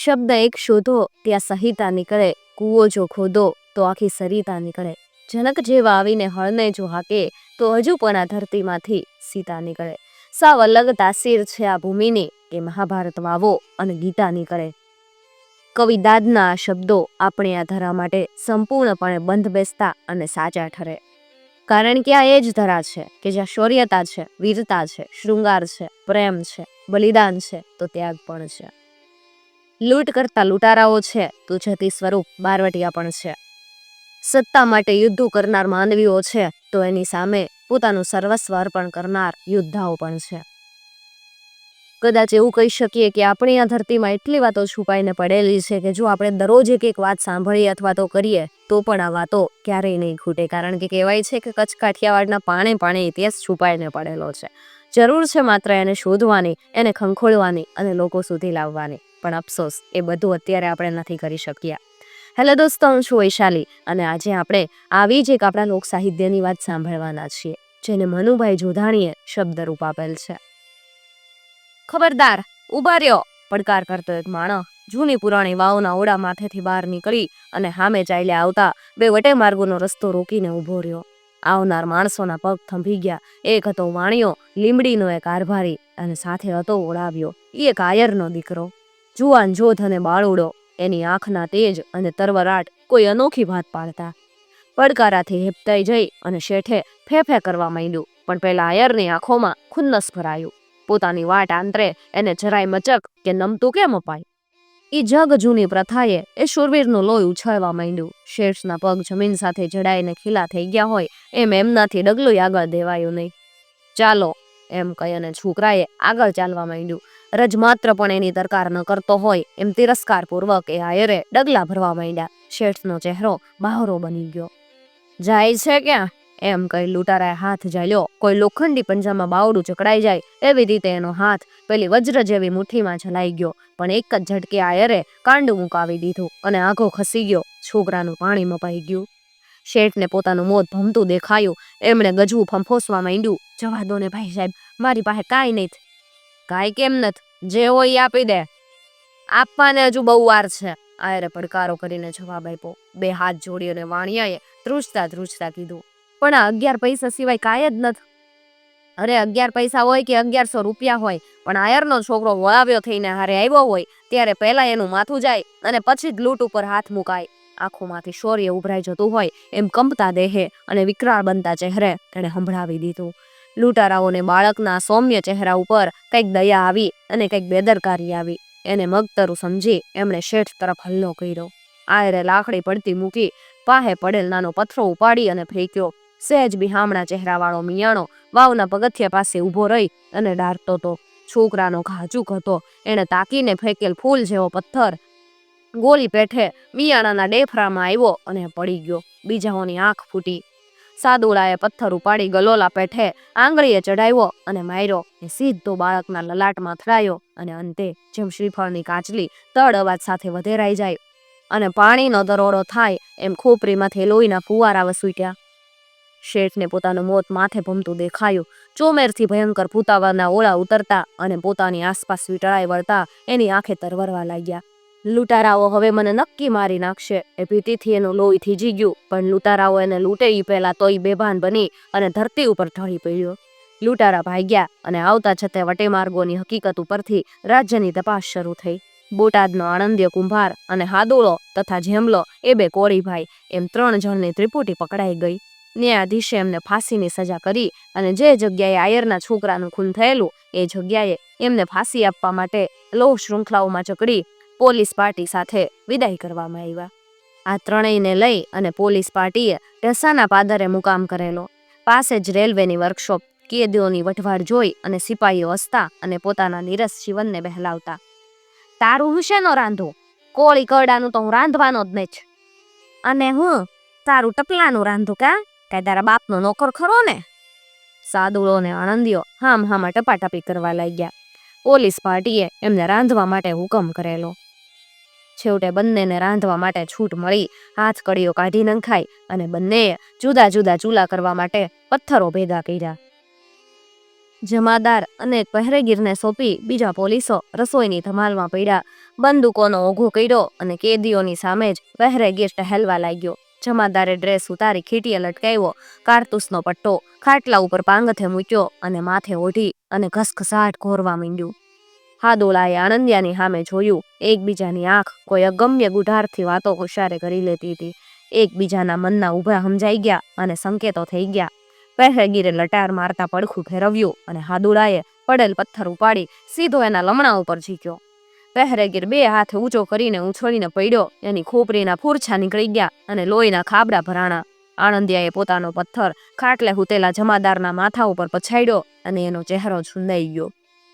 શબ્દ એક શોધો, ત્યાં સહિતા નીકળે, કૂવો જો ખોદો, તો આખી સરિતા નીકળે. જનક જેવા આવીને હળને જો હાકે, તો હજુ પણ આ ધરતીમાંથી સીતા નીકળે. સાવ અલગ તાસીર છે આ ભૂમિની, કે મહાભારત વાવો અને ગીતા નીકળે. કવિ દાદના આ શબ્દો આપણે આ ધરા માટે સંપૂર્ણપણે બંધ બેસતા અને સાચા ઠરે. કારણ કે આ એ જ ધરા છે, કે જ્યાં શૌર્યતા છે, વીરતા છે, શૃંગાર છે, પ્રેમ છે, બલિદાન છે, તો ત્યાગ પણ છે. લૂંટ કરતા લૂંટારાઓ છે. તો જતી સ્વરૂપ બારવટિયા પણ છે. સત્તા માટે યુદ્ધો કરનાર માનવીઓ છે, તો એની સામે પોતાનું સર્વસ્વ અર્પણ કરનાર યોદ્ધાઓ પણ છે. કદાચ એવું કહી શકીએ કે આપણી આ ધરતીમાં એટલી વાતો છુપાઈને પડેલી છે કે જો આપણે દરરોજ એક એક વાત સાંભળીએ અથવા તો કરીએ, તો પણ આ વાતો ક્યારેય નહીં ખૂટે, કારણ કે કહેવાય છે કે કચ્છ કાઠિયાવાડના પાણે પાણે ઇતિહાસ છુપાઈને પડેલો છે. જરૂર છે માત્ર એને શોધવાની, એને ખંખોળવાની અને લોકો સુધી લાવવાની. પણ અફસોસ, એ બધું અત્યારે આપણે નથી કરી શક્યા. હેલો દોસ્તો, હું છું વૈશાલી અને આજે આપણે આવી જ એક આપણા લોક સાહિત્યની વાત સાંભળવાના છીએ, જેને મનુભાઈ જોધાણીએ શબ્દરૂપ આપેલ છે. ખબરદાર ઊભા રહ્યો. પડકાર કરતો એક માણસ જૂની પુરાણી વાવના ઓડા માથેથી બહાર નીકળી અને સામે ચાલ્યા આવતા બે વટે માર્ગોનો રસ્તો રોકીને ઊભો રહ્યો. આવનાર માણસોના પગ થંભી ગયા. એક હતો વાણિયો, લીમડીનો એક આરભારી અને સાથે હતો ઓળાવ્યો. એ એક આયરનો દીકરો. જુવાન જોધ અને બાળુડો, એની આંખના તેજ અને તરવરાટ કોઈ અનોખી ભાત પાડતા. પડકારાથી હેપતાઈ જઈ અને શેઠે ફેફે કરવા માંડ્યું, પણ પેલા આયરની આંખોમાં ખુન્નસ ભરાયું. પોતાની વાટ આંતરે એને જરાય મચક કે નમતું કેમ અપાય? ઈ જગ જૂની પ્રથાએ એ શૂરવીરનું લોહી ઉછળવા માંડ્યું. શેઠના પગ જમીન સાથે જડાઈને ખીલા થઈ ગયા હોય, એમ એમનાથી ડગલું આગળ દેવાયું નહીં. ચાલો, એમ કહી અને છોકરાએ આગળ ચાલવા માંડ્યું. રજ માત્ર પણ એની દરકાર ન કરતો હોય એમ તિરસ્કારપૂર્વક એ આયરે ડગલા ભરવા માંડ્યા. શેઠનો ચહેરો બાહરો બની ગયો. જાય છે ક્યાં? એમ કહી લૂંટારાએ હાથ ઝાલ્યો. કોઈ લોખંડી પંજામાં બાવડું ચકડાઈ જાય એવી રીતે એનો હાથ પેલી વજ્ર જેવી મુઠ્ઠીમાં ઝલાઈ ગયો. પણ એક જ ઝટકે આયરે કાંડું મુકાવી દીધું અને આઘો ખસી ગયો. છોકરાનું પાણી મપાઈ ગયું. શેઠને પોતાનું મોત ભમતું દેખાયું. એમણે ગજવું ફંફોસવા માંડ્યું. જવા દો ને ભાઈ સાહેબ, મારી પાસે કાંઈ નહીં. કાંઈ કેમ નથી. જે હોય એ આપી દે. આપવાને હજુ બહુ વાર છે. આયરે પડકારો કરીને જવાબ આપ્યો. બે હાથ જોડી અને વાણિયાએ ધ્રુજતા ધ્રુજતા કીધું. પણ આ અગિયાર પૈસા સિવાય કાંઈ જ નથી. અરે અગિયાર પૈસા હોય કે અગિયારસો રૂપિયા હોય, પણ આયરનો છોકરો વળાવ્યો થઈને હારે આવ્યો હોય, ત્યારે પહેલા એનું માથું જાય અને પછી જ લૂંટ ઉપર હાથ મુકાય. આંખોમાંથી શૌર્ય ઉભરાઈ જતું હોય, એમ કંપતા દેહે અને વિકરાળ બનતા ચહેરે તેણે સંભળાવી દીધું. લૂંટારાઓને બાળકના સૌમ્ય ચહેરા ઉપર કંઈક દયા આવી અને કંઈક બેદરકારી આવી. એને મગતરું સમજી એમણે શેઠ તરફ હલ્લો કર્યો. આયરે લાકડી પડતી મૂકી પાહે પડેલ નાનો પથ્થરો ઉપાડી અને ફેંક્યો. સહેજ બિહામણા ચહેરાવાળો મિયાણો વાવના પગથિયા પાસે ઊભો રહી અને ડારતો તો છોકરાનો ઘાચુક હતો. એણે તાકીને ફેંકેલ ફૂલ જેવો પથ્થર ગોલી પેઠે મિયાણાના ડેફરામાં આવ્યો અને પડી ગયો. બીજાઓની આંખ ફૂટી. સાદુડાએ પથ્થર ઉપાડી ગલોલા પેઠે આંગળીએ ચડાવ્યો અને માર્યો ને સીધો બાળકના લલાટમાં અથડાયો અને અંતે જેમ શ્રીફળની કાચલી તડ અવાજ સાથે વધેરાઈ જાય અને પાણીનો દરોડો થાય એમ ખોપરીમાંથી લોહીના ફુવારા વસૂટ્યા. શેઠને પોતાનું મોત માથે ભમતું દેખાયું. ચોમેરથી ભયંકર ભૂતાવાના ઓળા ઉતરતા અને પોતાની આસપાસ વીંટળાઈ વળતા એની આંખે તરવરવા લાગ્યા. લૂંટારાઓ હવે મને નક્કી મારી નાખશે. એ ભીતિથી એનું લોહી થીજી ગયું, પણ લૂંટારાઓ એને લૂંટે ઈ પહેલા તોય બેભાન બની અને ધરતી ઉપર ઢળી પડ્યો. લૂંટારા ભાગ્યા અને આવતા છતે વટેમાર્ગોની હકીકત ઉપરથી રાજ્યની તપાસ શરૂ થઈ. બોટાદનો આણંદ્ય કુંભાર અને હાદોળો તથા જેમલો એ બે કોળીભાઈ એમ ત્રણ જણની ત્રિપુટી પકડાઈ ગઈ. ન્યાયાધીશે એમને ફાંસીની સજા કરી અને જે જગ્યાએ આયરના છોકરાનું ખૂન થયેલું, એ જગ્યાએ એમને ફાંસી આપવા માટે લોહ શૃંખલાઓમાં ચકડી પોલીસ પાર્ટી સાથે વિદાય કરવામાં આવ્યા. આ ત્રણેયને લઈ અને પોલીસ પાર્ટીએ ઢસાના પાદરે મુકામ કરેલો. પાસે જ રેલવેની વર્કશોપ, કેદીઓની વઢવાડ જોઈ અને સિપાહીઓ હસતા અને પોતાના નીરસ જીવનને બહેલાવતા. તારું હું શેનો રાંધું? કોળી કરડાનું તો હું રાંધવાનો જ નહીં અને હું તારું ટપલાનું રાંધું કા? કાંઈ તારા બાપનો નોકર ખરો ને? સાદુળો ને આણંદીઓ હામ હામાં ટપાટપી કરવા લાગ્યા. પોલીસ પાર્ટીએ એમને રાંધવા માટે હુકમ કરેલો. છેવટે બંનેને રાંધવા માટે છૂટ મળી. હાથ કડીઓ કાઢી નંખાઈ અને બંનેએ જુદા જુદા ચૂલા કરવા માટે પથ્થરો ભેગા કર્યા. જમાદાર અને પહેરેગીરને સોંપી બીજા પોલીસો રસોઈની ધમાલમાં પડ્યા. બંદૂકોનો ઓઘો કર્યો અને કેદીઓની સામે જ પહેરેગીર ટહેલવા લાગ્યો. જમાદારે ડ્રેસ ઉતારી ખીટીએ લટકાવ્યો, કારતૂસનો પટ્ટો ખાટલા ઉપર પાંગથે મૂક્યો અને માથે ઓઢી અને ઘસઘસાટ ઘોરવા માંડ્યું. હાદોળાએ આનંદિયાની સામે જોયું, એકબીજાની આંખ કોઈ અગમ્ય ગુઢારથી વાતો હોશિયારે કરી લેતી હતી. એકબીજાના મનના ઊભા સમજાઈ ગયા અને સંકેતો થઈ ગયા. પહેરેગીરે લટાર મારતા પડખું ફેરવ્યું અને હાદુડાએ પડેલ પથ્થર ઉપાડી સીધો એના લમણા ઉપર ઝીક્યો. પહેરેગીર બે હાથ ઊંચો કરીને ઉછળીને પડ્યો, એની ખોપરીના ફૂરછા નીકળી ગયા અને લોહીના ખાબડા ભરાણા. આણંદિયાએ પોતાનો પથ્થર ખાટલે હુતેલા જમાદારના માથા ઉપર પછાડ્યો અને એનો ચહેરો છુંદાઈ ગયો.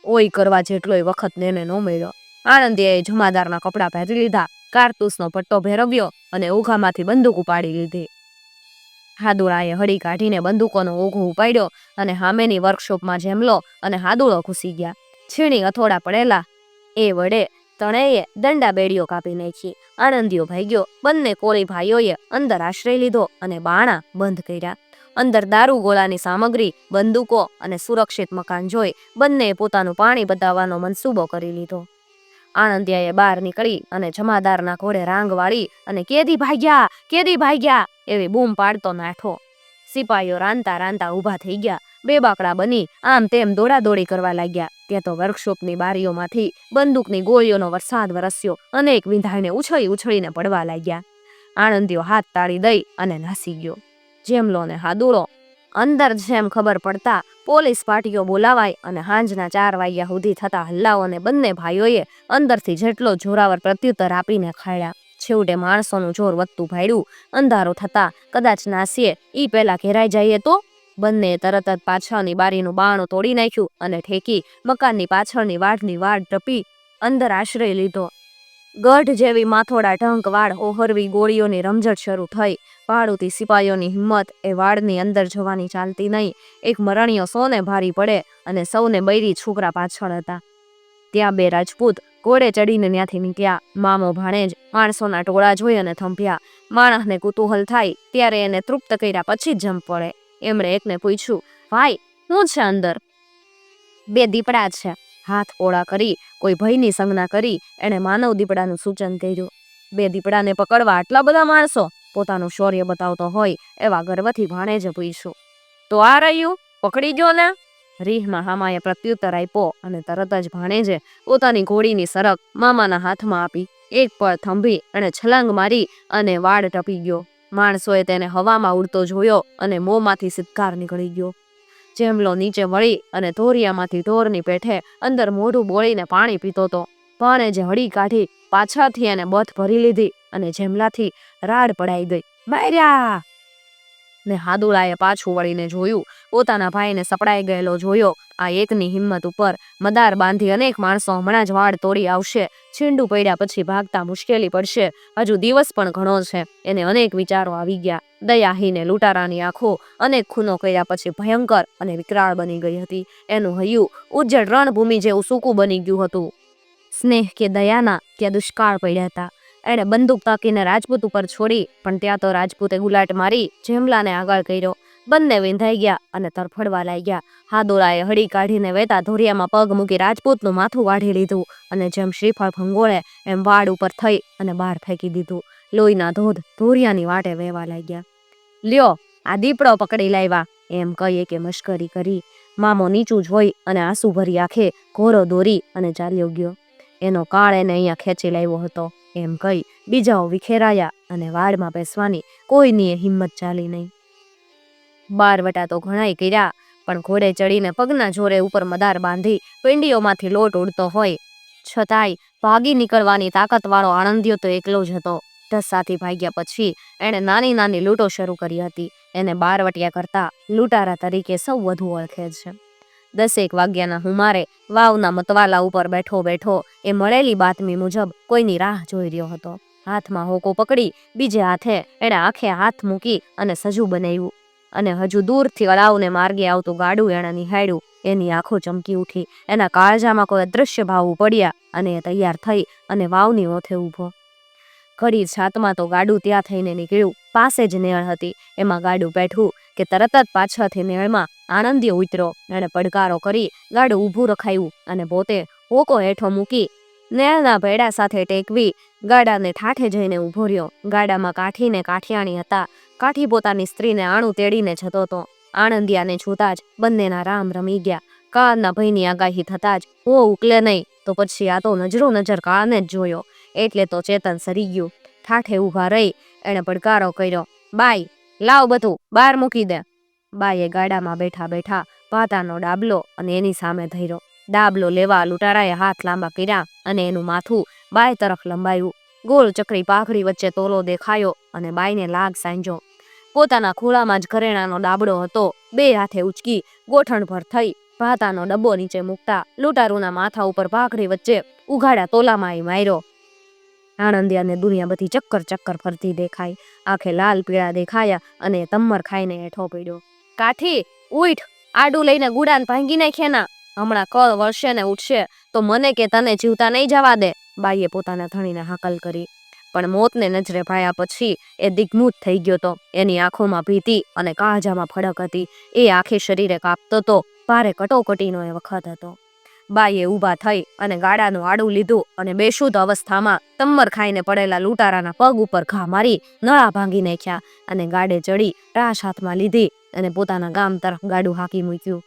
ઓય કરવા જેટલોય વખત તેને ન મળ્યો. આનંદીએ જમાદારના કપડાં પહેરી લીધા, કારતૂસનો પટ્ટો ભેરવ્યો અને ઓઘામાંથી બંદૂક ઉપાડી લીધી. હાદુળાએ હળી કાઢીને બંદૂકોનો ઓઘો ઉપાડ્યો અને હામેની વર્કશોપમાં જેમલો અને હાદુળો ઘૂસી ગયા. છીણી અથોડા પડેલા એ વડે ત્રણેય દંડા બેડીઓ કાપી નાખી. આનંદીઓ ભાગ્યો, બંને કોળી ભાઈઓએ અંદર આશ્રય લીધો અને બાણા બંધ કર્યા. અંદર દારૂગોળાની સામગ્રી, બંદૂકો અને સુરક્ષિત મકાન જોઈ બંનેએ પોતાનું પાણી બતાવવાનો મનસૂબો કરી લીધો. આનંદિયાએ બહાર નીકળી અને જમાદારના ઘોડે રાંગ વાળી અને કેદી ભાગ્યા કેદી ભાગ્યા એવી બૂમ પાડતો નાઠો. સિપાહીઓ રાંતા રાંતા ઊભા થઈ ગયા. બે બાકડા બની આમ તેમ દોડાદોડી કરવા લાગ્યા. ત્યાં તો વર્કશોપની બારીઓમાંથી બંદૂકની ગોળીઓનો વરસાદ વરસ્યો અનેક વિંધાઈને ઉછળી ઉછળીને પડવા લાગ્યા. આણંદીઓ હાથ તાળી દઈ અને નાસી ગયો. જેમલો ને હાદુળો. અંદર જેમ ખબર પડતા પોલીસ પાર્ટીઓ બોલાવાય અને હાંજના ચાર વાગ્યા સુધી થતા હલ્લાઓને બંને ભાઈઓએ અંદરથી જેટલો જોરાવર પ્રત્યુત્તર આપીને ખાડ્યા છેવટે માણસોનું જોર વધતું ભાડ્યું. અંધારો થતા કદાચ નાસીએ ઈ પહેલા ઘેરાઈ જઈએ તો? બંને તરત જ પાછળની બારીનું બાણું તોડી નાખ્યું અને ઠેકી મકાનની પાછળની વાડની વાડ ટપી અંદર આશ્રય લીધો. ગઢ જેવી માથોડા ઢંક વાળ ઓહરવી ગોળીઓની રમઝટ શરૂ થઈ. ભાડુતી સિપાહીઓની હિંમત એ વાડની અંદર જવાની ચાલતી નહીં. એક મરણીયો સૌને ભારી પડે અને સૌને બૈરી છોકરા પાછળ હતા. ત્યાં બે રાજપૂત ઘોડે ચડીને ત્યાંથી નીકળ્યા. મામો ભાણેજ માણસોના ટોળા જોઈ અને થંભ્યા. માણસને કુતૂહલ થાય ત્યારે એને તૃપ્ત કર્યા પછી જ જંપ પડે. એમણે એકને પૂછ્યું, ભાઈ, શું છે અંદર? બે દીપડા છે. હાથ પોળા કરી, કોઈ ભયની સંજ્ઞા કરી, એણે માનવ દીપડાનું સૂચન કર્યું. બે દીપડાને પકડવા આટલા બધા માણસો? પોતાનું શૌર્ય બતાવતો હોય, એવા ગર્વથી ભાણેજ પૂછ્યું. તો આ રહ્યું? પકડી ગયો ને? રીહમાં હામાએ પ્રત્યુત્તર આપ્યો અને તરત જ ભાણેજે પોતાની ઘોડીની સરક મામાના હાથમાં આપી. એક પળ થંભી અને છલાંગ મારી અને વાડ ટપી ગયો. માણસોએ તેને હવામાં ઉડતો જોયો અને મોંમાંથી સિદ્ધકાર નીકળી ગયો. જેમલો નીચે વળી અને ધોરિયામાંથી ઢોરની પેઠે અંદર મોઢું બોળીને પાણી પીતો તો. જે હળી કાઢી પાછળથી એને બથ ભરી લીધી અને જેમલાથી રાડ પડાઈ ગઈ. માર્યા! ને હાદુલાએ પાછું વળીને જોયું. પોતાના ભાઈને સપડાઈ ગયેલો જોયો. આ એકની હિંમત ઉપર મદાર બાંધી અનેક માણસો હમણાં જ વાડ તોડી આવશે. છીંડું પડ્યા પછી ભાગતા મુશ્કેલી પડશે. હજુ દિવસ પણ ઘણો છે. એને અનેક વિચારો આવી ગયા. દયાહીને લૂંટારાની આંખો અનેક ખૂનો કર્યા પછી ભયંકર અને વિકરાળ બની ગઈ હતી. એનું હૈયું ઉજ્જડ રણભૂમિ જેવું સૂકું બની ગયું હતું. સ્નેહ કે દયાના ત્યાં દુષ્કાળ પડ્યા હતા. એણે બંદૂક તાકીને રાજપૂત ઉપર છોડી, પણ ત્યાં તો રાજપૂતે ગુલાટ મારી, જેમલાને આગળ કર્યો. બંને વિંધાઈ ગયા અને તરફડવા લાગ્યા. હાદોરાએ હળી કાઢીને વેતા ધોરિયામાં પગ મૂકી રાજપૂતનું માથું વાઢી લીધું અને જેમ શ્રીફળ ભંગોળે, એમ વાડ ઉપર થઈ અને બહાર ફેંકી દીધું. લોહીના ધોધ ધોરિયાની વાટે વહેવા લાગ્યા. લ્યો, આ દીપડો પકડી લાવ્યા, એમ કહીએ કે મશ્કરી કરી. મામો નીચું જોઈ અને આંસુ ભરી આંખે ઘોરો દોરી અને ચાલ્યો ગયો. એનો કાળ એને અહીંયા ખેંચી લાવ્યો હતો. એમ કહી બીજાઓ વિખેરાયા અને વાડમાં બેસવાની કોઈની હિંમત ચાલી નહીં. બાર વટા તો ઘણાય કર્યા, પણ ઘોડે ચડીને પગના જોરે ઉપર મદાર બાંધી પિંડીઓમાંથી લોટ ઉડતો હોય. છતાંય ભાગી નીકળવાની તાકાતવાળો આણંદિયો તો એકલો જ હતો. ઢસાથી ભાગ્યા પછી એણે નાની નાની લૂંટો શરૂ કરી હતી. એને બારવટિયા કરતા લૂંટારા તરીકે સૌ વધુ ઓળખે છે. દસેક વાગ્યાના હુમારે વાવના મતવાલા ઉપર બેઠો બેઠો એ મળેલી બાતમી મુજબ કોઈની રાહ જોઈ રહ્યો હતો. હાથમાં હોકો પકડી, બીજે હાથે એણે આંખે હાથ મૂકી અને સજુ બનાવ્યું. અને હજુ દૂરથી અળાવને માર્ગે આવતું ગાડું એણે નિહાળ્યું. એની આંખો ચમકી ઉઠી. એના કાળજામાં કોઈ અદ્રશ્ય ભાવ પડ્યા અને એ તૈયાર થઈ અને વાવની ઓથે ઊભો. ઘડી છાતમાં તો ગાડું ત્યાં થઈને નીકળ્યું. પાસે જ નેળ હતી. એમાં ગાડું બેઠું કે તરત જ પાછળથી નેળમાં આનંદી ઉતર્યો એણે પડકારો કરી, ગાડું ઊભું રખાયું અને પોતે હોકો હેઠો મૂકી નેળના ભેડા સાથે ટેકવી, ગાડાને ઠાઠે જઈને ઊભો રહ્યો. ગાડામાં કાઠીને કાઠિયાણી હતા. કાઠી પોતાની સ્ત્રીને આણું તેડીને જતો હતો. આણંદિયાને છૂતા જ બંનેના રામ રમી ગયા. કાળના ભયની આગાહી થતા જ, હો, ઉકલે નહીં. તો પછી આ તો નજરો નજર કાળને જ જોયો. એટલે તો ચેતન સરી ગયું. ઠાઠે ઊભા રહી, એણે પડકારો કર્યો. બાઈ લાવ બધું, બહાર મૂકી દે. બાઈએ ગાડામાં બેઠા બેઠા પાતાનો ડાબલો અને એની સામે ધર્યો. ડાબલો લેવા લૂંટારાએ હાથ લાંબા કર્યા અને એનું માથું બાય તરફ લંબાયું. ગોળ ચક્રી પાઘડી વચ્ચે તોલો દેખાયો અને બાઈને લાગ સાંજો પોતાના ખોળામાં જ ઘરેણાનો ડાબડો હતો. બે હાથે ઉચકી ગોઠણભર થઈ ભાતાનો ડબ્બો નીચે મૂકતા લૂંટારૂના માથા ઉપર પાઘડી વચ્ચે ઉઘાડા તોલામાં માર્યો. આણંદિયાને દુનિયા બધી ચક્કર ચક્કર ફરતી દેખાઈ. આંખે લાલ પીળા દેખાયા અને તમ્મર ખાઈને હેઠો પડ્યો. કાઠી, ઉઠ, આડું લઈને ગુડાન ભાંગી નાખે હમણાં કળ વળશે ને ઉઠશે, તો મને કે તને જીવતા નહીં જવા દે. બાઈએ પોતાના ધણીને હાકલ કરી. પણ મોતને નજરે ભાયા પછી એ દિગ્મૂત થઈ ગયો તો. એની આંખોમાં ભીતી અને કાળજામાં ફડક હતી. એ આખે શરીરે કાપતો તો, ભારે કટોકટીનો એ વખત હતો. બાઈએ ઊભા થઈ અને ગાડાનું આડું લીધું અને બેશુદ્ધ અવસ્થામાં તમ્મર ખાઈને પડેલા લૂંટારાના પગ ઉપર ઘા મારી નળા ભાંગી નાખ્યા અને ગાડે ચડી રાશ હાથમાં લીધી અને પોતાના ગામ તરફ ગાડું હાકી મૂક્યું.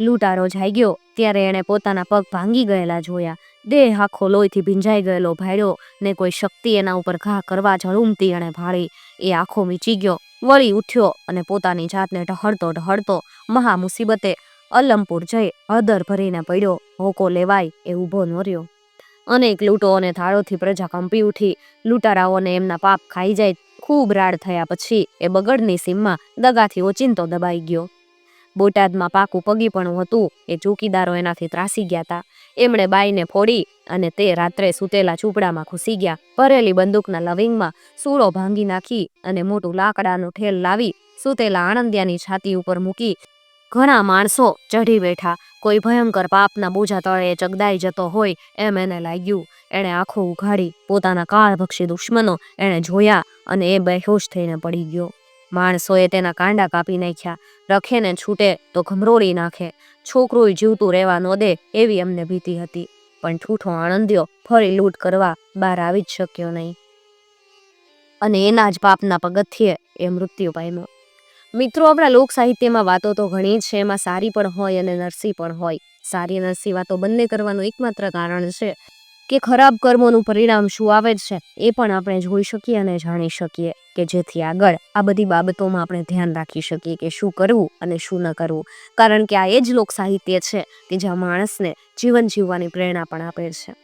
લૂંટારો જાગ્યો ત્યારે એણે પોતાના પગ ભાંગી ગયેલા જોયા. દેહ આખો લોહીથી ભીંજાઈ ગયેલો ભાડ્યો ને કોઈ શક્તિ એના ઉપર ઘા કરવા ઝળુમતી એણે ભાળી. એ આખો મીચી ગયો, વળી ઉઠ્યો અને પોતાની જાતને ઢહળતો ઢહળતો મહા મુસીબતે અલમપુર જઈ હદર ભરીને પડ્યો. હોકો લેવાય એ ઊભો ન રહ્યો. અનેક લૂંટો અને થાળોથી પ્રજા કંપી ઉઠી. લૂંટારાઓને એમના પાપ ખાઈ જાય. ખૂબ રાડ થયા પછી એ બગડની સીમમાં દગાથી ઓચિંતો દબાઈ ગયો. બોટાદમાં પાકું પગીપણું હતું. એ ચોકીદારો એનાથી ત્રાસી ગયા હતા એમણે બાઈને ફોડી અને તે રાત્રે સૂતેલા ઝૂંપડામાં ઘૂસી ગયા. ભરેલી બંદૂકના લવિંગમાં સૂળો ભાંગી નાખી અને મોટું લાકડાનું ઠેલ લાવી સૂતેલા આણંદિયાની છાતી ઉપર મૂકી ઘણા માણસો ચઢી બેઠા, કોઈ ભયંકર પાપના બોજા તળે ચગદાઈ જતો હોય એમ એને લાગ્યું. એણે આંખો ઉઘાડી, પોતાના કાળભક્ષી દુશ્મનો એણે જોયા અને એ બેહોશ થઈને પડી ગયો. માણસોએ તેના કાંડા કાપી નાખ્યા. રખે ને છૂટે તો ઘમરોળી નાખે. છોકરોય જીવતું રહેવા ન દે એવી એમને ભીતિ હતી. પણ ઠૂઠો આણંદ્યો ફરી લૂંટ કરવા બહાર આવી જ શક્યો નહીં. અને એના જ પાપના પગથિયે એ મૃત્યુ પામ્યો. મિત્રો, આપણા લોક સાહિત્યમાં વાતો તો ઘણી છે. એમાં સારી પણ હોય અને નરસી પણ હોય. સારી નરસી વાતો બંને કરવાનું એકમાત્ર કારણ છે કે ખરાબ કર્મોનું પરિણામ શું આવે છે, એ પણ આપણે જોઈ શકીએ અને જાણી શકીએ કે જેથી આગળ આ બધી બાબતોમાં આપણે ધ્યાન રાખી શકીએ કે શું કરવું અને શું ન કરવું. કારણ કે આ એ જ લોક સાહિત્ય છે કે જ્યાં માણસને જીવન જીવવાની પ્રેરણા પણ આપે છે.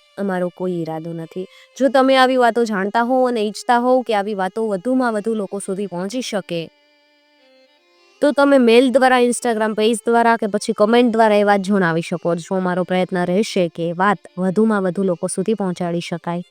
અમારો કોઈ ઈરાદો નથી. જો તમે આવી વાતો જાણતા હો અને ઈચ્છતા હોવ કે આવી વાતો વધુમાં વધુ લોકો સુધી પહોંચી શકે, તો તમે મેલ દ્વારા, ઇન્સ્ટાગ્રામ પેજ દ્વારા કે પછી કમેન્ટ દ્વારા એ વાત જણાવી શકો છો. મારો પ્રયત્ન રહેશે કે વાત વધુમાં વધુ લોકો સુધી પહોંચાડી શકાય.